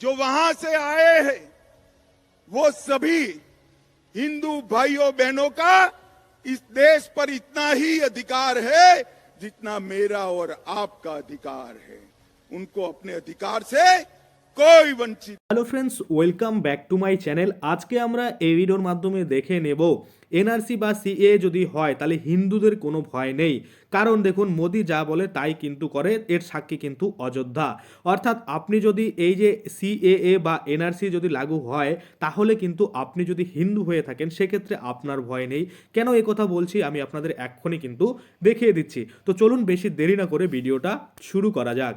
जो वहाँ से आए हैं, वो सभी हिंदू भाइयों बहनों का इस देश पर इतना ही अधिकार है जितना मेरा और आपका अधिकार है। उनको अपने अधिकार से কই বঞ্চিত? Hello friends, welcome back to my channel. আজকে আমরা এই ভিডিওর মাধ্যমে দেখে নেব, এনআরসি বা সিএ যদি হয়, তাহলে হিন্দুদের কোনো ভয় নেই। কারণ দেখুন, মোদি যা বলে তাই কিন্তু করে, এর সাক্ষী কিন্তু অযোধ্যা। অর্থাৎ আপনি যদি এই যে সিএএ বা এনআরসি যদি লাগু হয়, তাহলে কিন্তু আপনি যদি হিন্দু হয়ে থাকেন, সেক্ষেত্রে আপনার ভয় নেই। কেন এ কথা বলছি, আমি আপনাদের এক্ষুনি কিন্তু দেখিয়ে দিচ্ছি। তো চলুন বেশি দেরি না করে ভিডিওটা শুরু করা যাক।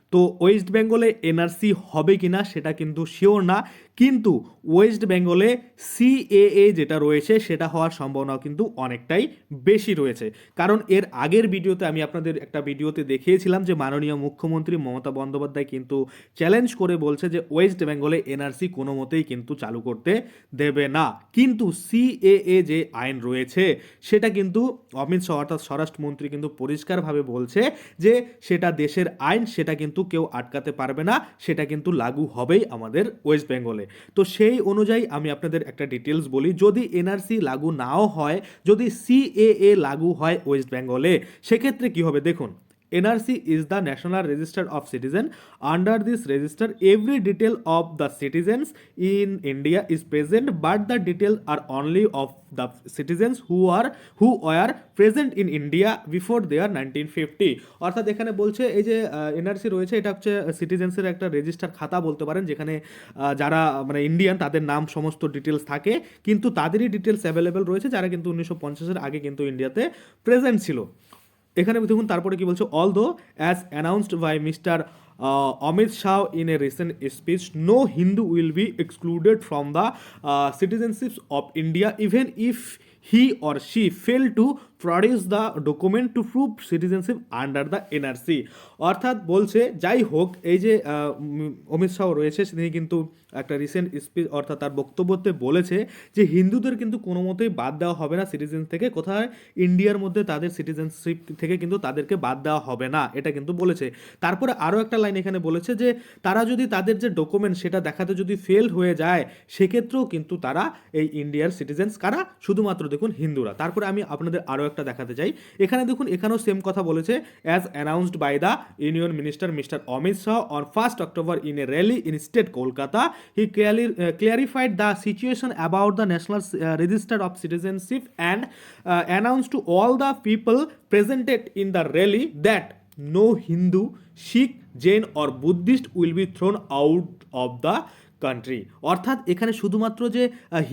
তো ওয়েস্ট বেঙ্গলে এনআরসি হবে কি না সেটা কিন্তু শিওর না। কিন্তু ওয়েস্ট বেঙ্গলে সিএএ যেটা রয়েছে সেটা হওয়ার সম্ভাবনাও কিন্তু অনেকটাই বেশি রয়েছে। কারণ এর আগের ভিডিওতে আমি আপনাদের একটা ভিডিওতে দেখিয়েছিলাম যে মাননীয় মুখ্যমন্ত্রী মমতা বন্দ্যোপাধ্যায় কিন্তু চ্যালেঞ্জ করে বলছে যে ওয়েস্ট বেঙ্গলে এনআরসি কোনো মতেই কিন্তু চালু করতে দেবে না। কিন্তু সিএএ যে আইন রয়েছে সেটা কিন্তু অমিত শাহ অর্থাৎ স্বরাষ্ট্রমন্ত্রী কিন্তু পরিষ্কারভাবে বলছে যে সেটা দেশের আইন, সেটা কিন্তু কেউ আটকাতে পারবে না, সেটা কিন্তু লাগু হবেই আমাদের ওয়েস্ট বেঙ্গলে তো সেই অনুযায়ী আমি আপনাদের একটা ডিটেলস বলি, যদি এনআরসি লাগু নাও হয়, যদি সিএএ লাগু হয় ওয়েস্ট বেঙ্গলে সেক্ষেত্রে কি হবে? দেখুন NRC is the National Register of Citizen. Under this register, every detail of the citizens in India is present, but the details are only of the citizens who are who were present in India before their 1950 অর্থাৎ এখানে বলছে এই যে NRC রয়েছে এটা হচ্ছে সিটিজেন্সের একটা register খাতা বলতে পারেন যেখানে যারা মানে ইন্ডিয়ান তাদের নাম সমস্ত ডিটেলস থাকে কিন্তু তাদেরই ডিটেলস অ্যাভেলেবেল রয়েছে যারা কিন্তু উনিশশো পঞ্চাশের আগে কিন্তু ইন্ডিয়াতে প্রেজেন্ট ছিল এখানে দেখুন, তারপরে কি বলছে although as announced by mister Amit Shah in a recent speech no Hindu will be excluded from the citizenships of India even if he or she fail to produce the document to prove citizenship under the NRC. অর্থাৎ বলছে, যাই হোক, এই যে অমিত শাহ রয়েছে, তিনি কিন্তু একটা রিসেন্ট স্পিচ অর্থাৎ তার বক্তব্যতে বলেছে যে হিন্দুদের কিন্তু কোনো মতেই বাদ দেওয়া হবে না সিটিজেন থেকে, কোথায়? ইন্ডিয়ার মধ্যে তাদের সিটিজেনশিপ থেকে কিন্তু তাদেরকে বাদ দেওয়া হবে না, এটা কিন্তু বলেছে। তারপরে আরও একটা লাইন এখানে বলেছে যে, তারা যদি তাদের যে ডকুমেন্ট সেটা দেখাতে যদি ফেল হয়ে যায়, সেক্ষেত্রেও কিন্তু তারা এই ইন্ডিয়ার সিটিজেন্স কারা? শুধুমাত্র দেখুন হিন্দুরা। তারপরে আমি আপনাদের আরও ডায়লগটা দেখাতে চাই। এখানে দেখুন, এখানেও সেম কথা বলেছে as announced by the union minister mister Amit Shah on first October in a rally in state Kolkata he clearly clarified the situation about the national register of citizenship and announce to all the people presented in the rally that no Hindu Sikh Jain or Buddhist will be thrown out of the country অর্থাৎ এখানে শুধুমাত্র যে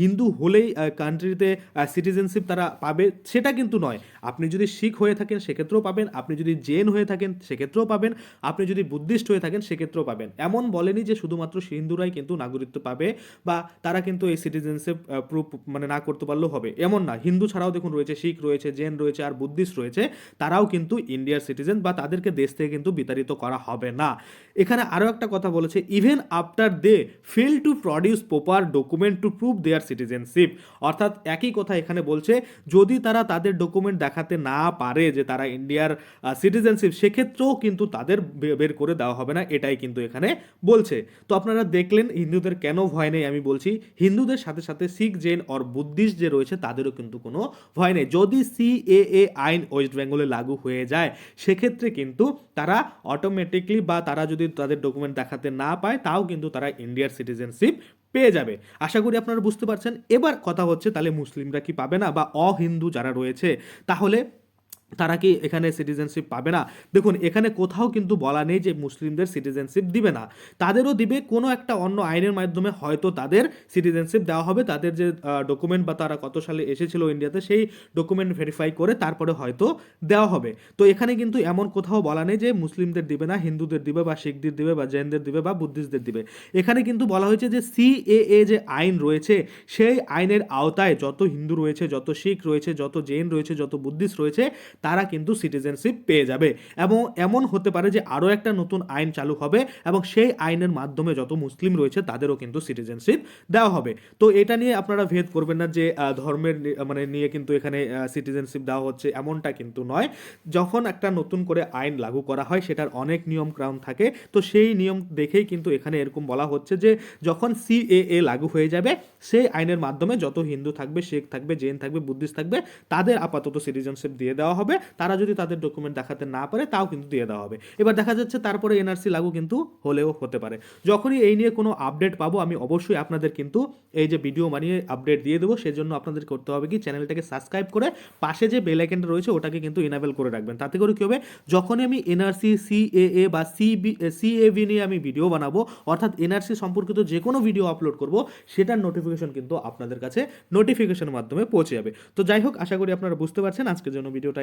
হিন্দু হলেই কান্ট্রিতে citizenship তারা পাবে সেটা কিন্তু নয়। আপনি যদি শিখ হয়ে থাকেন, সেক্ষেত্রেও পাবেন। আপনি যদি জেন হয়ে থাকেন, সেক্ষেত্রেও পাবেন। আপনি যদি বুদ্ধিস্ট হয়ে থাকেন, সেক্ষেত্রেও পাবেন। এমন বলেনি যে শুধুমাত্র হিন্দুরাই কিন্তু নাগরিকত্ব পাবে বা তারা কিন্তু এই সিটিজেনশিপ প্রুফ মানে না করতে পারলেও হবে। এমন না। হিন্দু ছাড়াও দেখুন রয়েছে, শিখ রয়েছে, জেন রয়েছে আর বুদ্ধিস্ট রয়েছে। তারাও কিন্তু ইন্ডিয়ার সিটিজেন বা তাদেরকে দেশ থেকে কিন্তু বিতাড়িত করা হবে না। এখানে আরও একটা কথা বলেছে even after they fail to produce proper document to prove their citizenship অর্থাৎ একই কথা এখানে বলছে, যদি তারা তাদের ডকুমেন্ট দেখাতে না পারে যে তারা ইন্ডিয়ার সিটিজেনশিপ সেক্ষেত্রেও কিন্তু তাদের বের করে দেওয়া হবে না, এটাই কিন্তু এখানে বলছে। তো আপনারা দেখলেন হিন্দুদের কেন ভয় নেই আমি বলছি, হিন্দুদের সাথে সাথে শিখ জেন অর বুদ্ধিস্ট যে রয়েছে তাদেরও কিন্তু কোনো ভয় নেই। যদি সিএএ আইন ওয়েস্ট বেঙ্গলে লাগু হয়ে যায়, সেক্ষেত্রে কিন্তু তারা অটোমেটিকলি বা তারা যদি তাদের ডকুমেন্ট দেখাতে না পায়, তাও কিন্তু তারা ইন্ডিয়ার সিটিজেনশিপ পেয়ে যাবে। আশা করি আপনারা বুঝতে পারছেন। এবার কথা হচ্ছে, তাহলে মুসলিমরা কি পাবে না? বা অহিন্দু যারা রয়েছে, তাহলে তারা কি এখানে সিটিজেনশিপ পাবে না? দেখুন, এখানে কোথাও কিন্তু বলা নেই যে মুসলিমদের সিটিজেনশিপ দিবে না। তাদেরও দিবে, কোনো একটা অন্য আইনের মাধ্যমে হয়তো তাদের সিটিজেনশিপ দেওয়া হবে। তাদের যে ডকুমেন্ট বা তারা কত সালে এসেছিল ইন্ডিয়াতে, সেই ডকুমেন্ট ভেরিফাই করে তারপরে হয়তো দেওয়া হবে। তো এখানে কিন্তু এমন কোথাও বলা নেই যে মুসলিমদের দিবে না, হিন্দুদের দিবে বা শিখদের দিবে বা জৈনদের দিবে বা বুদ্ধিস্টদের দিবে। এখানে কিন্তু বলা হয়েছে যে সিএএ যে আইন রয়েছে, সেই আইনের আওতায় যত হিন্দু রয়েছে, যত শিখ রয়েছে, যত জৈন রয়েছে, যত বুদ্ধিস্ট রয়েছে তারা কিন্তু সিটিজেনশিপ পেয়ে যাবে। এবং এমন হতে পারে যে আরও একটা নতুন আইন চালু হবে এবং সেই আইনের মাধ্যমে যত মুসলিম রয়েছে তাদেরও কিন্তু সিটিজেনশিপ দেওয়া হবে। তো এটা নিয়ে আপনারা ভেদ করবেন না যে ধর্মের মানে নিয়ে কিন্তু এখানে সিটিজেনশিপ দেওয়া হচ্ছে এমনটা কিন্তু নয়। যখন একটা নতুন করে আইন লাগু করা হয় সেটার অনেক নিয়ম ক্রাম থাকে। তো সেই নিয়ম দেখেই কিন্তু এখানে এরকম বলা হচ্ছে যে, যখন সিএএ লাগু হয়ে যাবে, সেই আইনের মাধ্যমে যত হিন্দু থাকবে, শেখ থাকবে, জেন থাকবে, বুদ্ধিস্ট থাকবে, তাদের আপাতত সিটিজেনশিপ দিয়ে দেওয়া হবে। তারা যদি তাদের ডকুমেন্ট দেখাতে না পারে, তাও কিন্তু দিয়ে দেওয়া হবে। এবার দেখা যাচ্ছে তারপরে এনআরসি লাগু কিন্তু হলেও হতে পারে। যখনই এই নিয়ে কোনো আপডেট পাবো, আমি অবশ্যই আপনাদের কিন্তু এই যে ভিডিও বানিয়ে আপডেট দিয়ে দেবো, সেজন্য আপনাদের করতে হবে কি চ্যানেলটাকে সাবস্ক্রাইব করে পাশে যে বেল আইকনটা রয়েছে, ওটাকে কিন্তু ইনাবেল করে রাখবেন। তাতে করে কি হবে, যখনই আমি এনআরসি সিএএ বা সিবি সিএবি নিয়ে আমি ভিডিও বানাবো, অর্থাৎ এনআরসি সম্পর্কিত যে কোনো ভিডিও আপলোড করব, সেটার নোটিফিকেশন কিন্তু আপনাদের কাছে নোটিফিকেশনের মাধ্যমে পৌঁছে যাবে। তো যাই হোক, আশা করি আপনারা বুঝতে পারছেন, আজকের জন্য ভিডিওটা